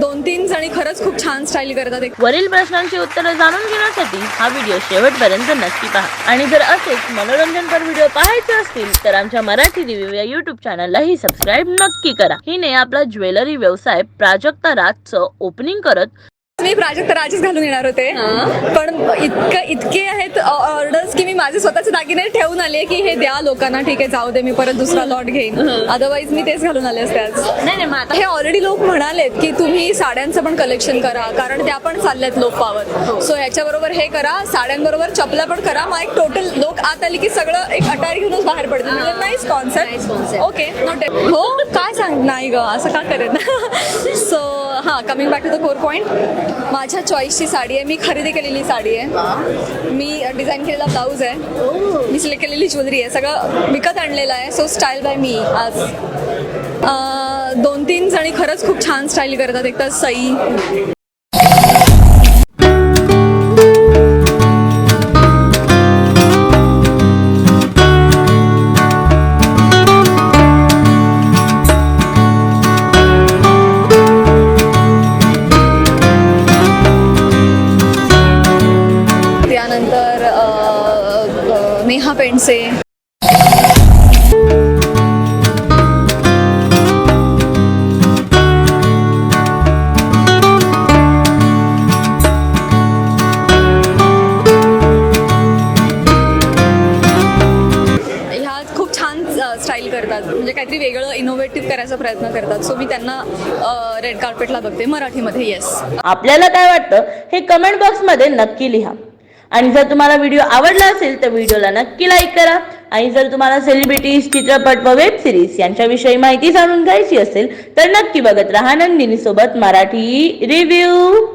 दोन तीन जणी खरंच खूप छान स्टाईल करतात. एक वरील प्रश्नांची उत्तरं जाणून घेण्यासाठी हा व्हिडिओ शेवटपर्यंत नक्की पहा. आणि जर असेच मनोरंजनपर व्हिडिओ पाहायचे असतील तर आमच्या मराठी रिव्ह्यू या युट्यूब चॅनललाही सबस्क्राईब नक्की करा. हिने आपला ज्वेलरी व्यवसाय प्राजक्ता राजचं ओपनिंग करत मी प्राजक्त राजच घालून येणार होते. पण इतकं इतके आहेत ऑर्डर्स की मी माझे स्वतःचे दागिने ठेवून आले की हे द्या लोकांना ठीक आहे जाऊ दे मी परत दुसरा लॉट घेईन. अदरवाईज मी तेच घालून आले असते आज. नाही नाही मग आता हे ऑलरेडी लोक म्हणालेत की तुम्ही साड्यांचं पण कलेक्शन करा कारण त्या पण चालल्यात लोक पावत सो ह्याच्याबरोबर हे करा साड्यांबरोबर चपला पण करा. मग एक टोटल लोक आत आले की सगळं एक अटारी घेऊनच बाहेर पडतं नाईस Nice कॉन्सेप्ट. ओके हो? नाही ग असं का करेन सो हां coming back to the core point माझ्या चॉईसची साडी आहे मी खरेदी केलेली साडी आहे. मी डिझाईन केलेला ब्लाऊज आहे. मी सिलेक्ट केलेली ज्वेलरी आहे. सगळं विकत आणलेलं आहे. सो स्टाईल बाय मी आज. दोन तीन जणी खरंच खूप छान स्टाईल करतात. एक तर सई. त्यानंतर नेहा पेंडसे. खूप छान स्टाईल करतात. म्हणजे काहीतरी वेगळं इनोव्हेटिव्ह करायचा प्रयत्न करतात. सो मी त्यांना रेड कार्पेटला बघते. मराठीमध्ये येस आपल्याला काय वाटतं? हे कमेंट बॉक्समध्ये नक्की लिहा. आणि जर तुम्हाला व्हिडिओ आवडला असेल तर व्हिडिओला नक्की लाईक करा. आणि जर तुम्हाला सेलिब्रिटीज चित्रपट व वेब सिरीज यांच्याविषयी माहिती जाणून घ्यायची असेल तर नक्की बघत राहा नंदिनी सोबत मराठी रिव्ह्यू